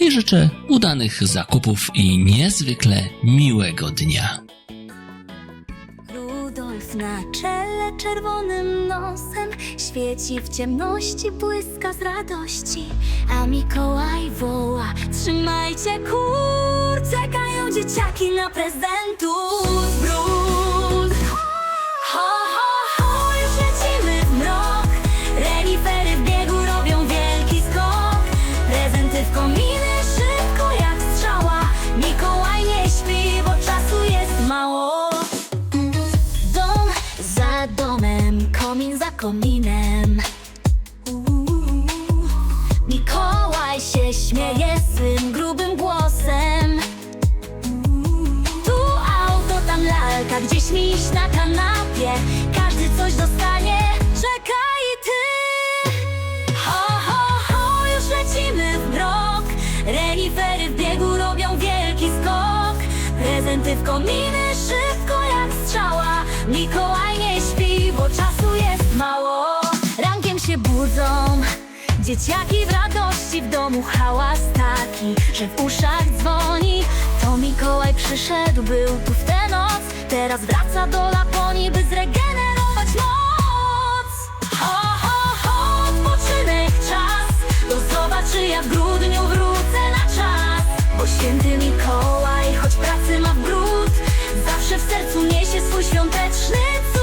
i życzę udanych zakupów i niezwykle miłego dnia. Rudolf na czele czerwonym nosem świeci w ciemności, błyska z radości. A Mikołaj woła: Trzymajcie kur, czekają dzieciaki na prezentów. Komin za kominem. Mikołaj się śmieje swym grubym głosem. Tu auto, tam lalka, gdzieś miś na kanapie. Każdy coś dostanie, czekaj ty. Ho, ho, ho, już lecimy w mrok. Renifery w biegu robią wielki skok. Prezenty w kominy szybko jak strzała. Mikołaj budzą. Dzieciaki w radości w domu hałas taki, że w uszach dzwoni. To Mikołaj przyszedł, był tu w tę noc. Teraz wraca do Laponii, by zregenerować moc. Ho, ho, ho, odpoczynek czas. To zobaczy, jak w grudniu wrócę na czas. Bo święty Mikołaj, choć pracy ma w gród, zawsze w sercu niesie swój świąteczny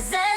Cause I